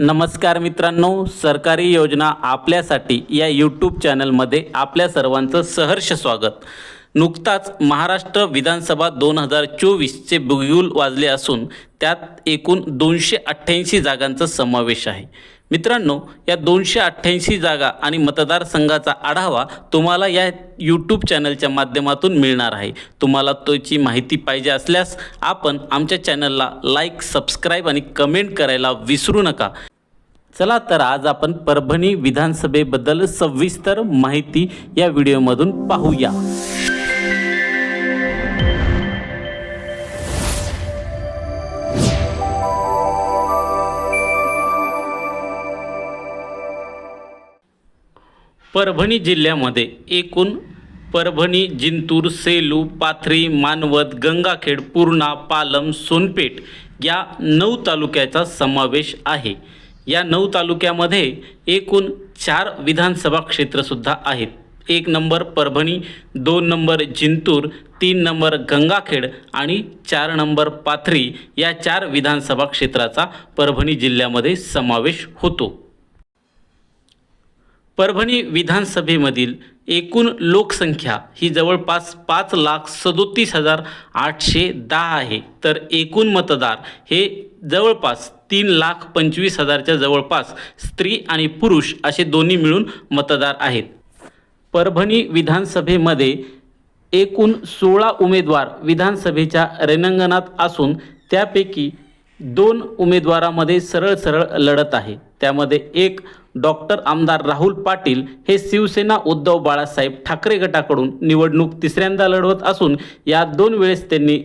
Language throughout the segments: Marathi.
नमस्कार मित्रांनो सरकारी योजना आपल्यासाठी या यूट्यूब चॅनलमध्ये आपल्या सर्वांचं सहर्ष स्वागत. नुकताच महाराष्ट्र विधानसभा दोन हजार चोवीसचे बुगयुल वाजले असून त्यात एकूण दोनशे अठ्ठ्याऐंशी जागांचा समावेश आहे. मित्रांनो या दोनशे अठ्ठ्याऐंशी जागा आणि मतदारसंघाचा आढावा तुम्हाला या यूट्यूब चॅनलच्या माध्यमातून मिळणार आहे. तुम्हाला त्याची माहिती पाहिजे असल्यास आपण आमच्या चॅनलला लाईक सबस्क्राईब आणि कमेंट करायला विसरू नका. चला तर आज आपण परभणी विधानसभेबद्दल सविस्तर माहिती या व्हिडिओमधून पाहूया. परभणी जिल्ह्यामध्ये एकूण परभणी जिंतूर सेलू पाथरी मानवत गंगाखेड पूर्णा पालम सोनपेठ या नऊ तालुक्याचा समावेश आहे. या नऊ तालुक्यामध्ये एकूण चार विधानसभा क्षेत्रसुद्धा आहेत. एक नंबर परभणी दोन नंबर जिंतूर तीन नंबर गंगाखेड आणि चार नंबर पाथरी या चार विधानसभा क्षेत्राचा परभणी जिल्ह्यामध्ये समावेश होतो. परभणी विधानसभेमधील एकूण लोकसंख्या ही जवळपास पाच लाख सदोतीस हजार आठशे दहा आहे. तर एकूण मतदार हे जवळपास तीन लाख पंचवीस हजारच्या जवळपास स्त्री आणि पुरुष असे दोन्ही मिळून मतदार आहेत. परभणी विधानसभेमध्ये एकूण सोळा उमेदवार विधानसभेच्या रिंगणात असून त्यापैकी दोन उमेदवारामध्ये सरळ सरळ लढत आहे. त्यामध्ये एक डॉक्टर आमदार राहुल पाटील हे शिवसेना उद्धव बाळासाहेब ठाकरे गटाकडून निवडणूक तिसऱ्यांदा लढवत असून या दोन वेळेस त्यांनी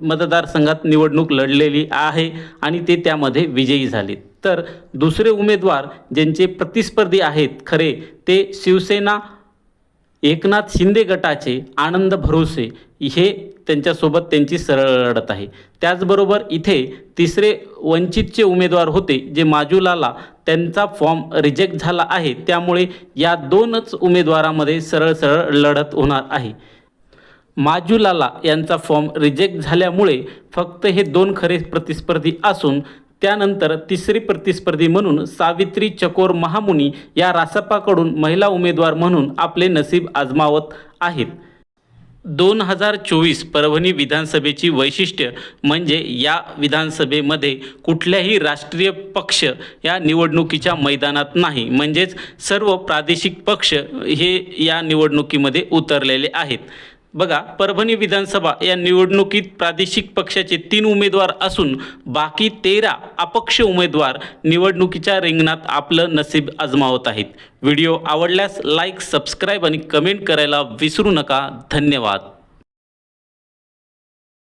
मतदारसंघात निवडणूक लढलेली आहे आणि ते त्यामध्ये विजयी झाले तर दुसरे उमेदवार ज्यांचे प्रतिस्पर्धी आहेत खरे ते शिवसेना एकनाथ शिंदे गटाचे आनंद भरोसे हे त्यांच्यासोबत त्यांची सरळ लढत आहे. त्याचबरोबर इथे तिसरे वंचितचे उमेदवार होते जे माजुलाला त्यांचा फॉर्म रिजेक्ट झाला आहे. त्यामुळे या दोनच उमेदवारामध्ये सरळ सरळ लढत होणार आहे. माजुलाला यांचा फॉर्म रिजेक्ट झाल्यामुळे फक्त हे दोन खरे प्रतिस्पर्धी असून त्यानंतर तिसरी प्रतिस्पर्धी म्हणून सावित्री चकोर महामुनी या रासपाकडून महिला उमेदवार म्हणून आपले नसीब आजमावत आहेत. दोन हजार चोवीस परभणी विधानसभेची वैशिष्ट्य म्हणजे या विधानसभेमध्ये कुठल्याही राष्ट्रीय पक्ष या निवडणुकीच्या मैदानात नाही. म्हणजेच सर्व प्रादेशिक पक्ष हे या निवडणुकीमध्ये उतरलेले आहेत. बघा परभणी विधानसभा या निवडणुकीत प्रादेशिक पक्षाचे तीन उमेदवार असून बाकी तेरा अपक्ष उमेदवार निवडणुकीच्या रिंगणात आपलं नसीब आजमावत आहेत. व्हिडिओ आवडल्यास लाईक सबस्क्राईब आणि कमेंट करायला विसरू नका. धन्यवाद.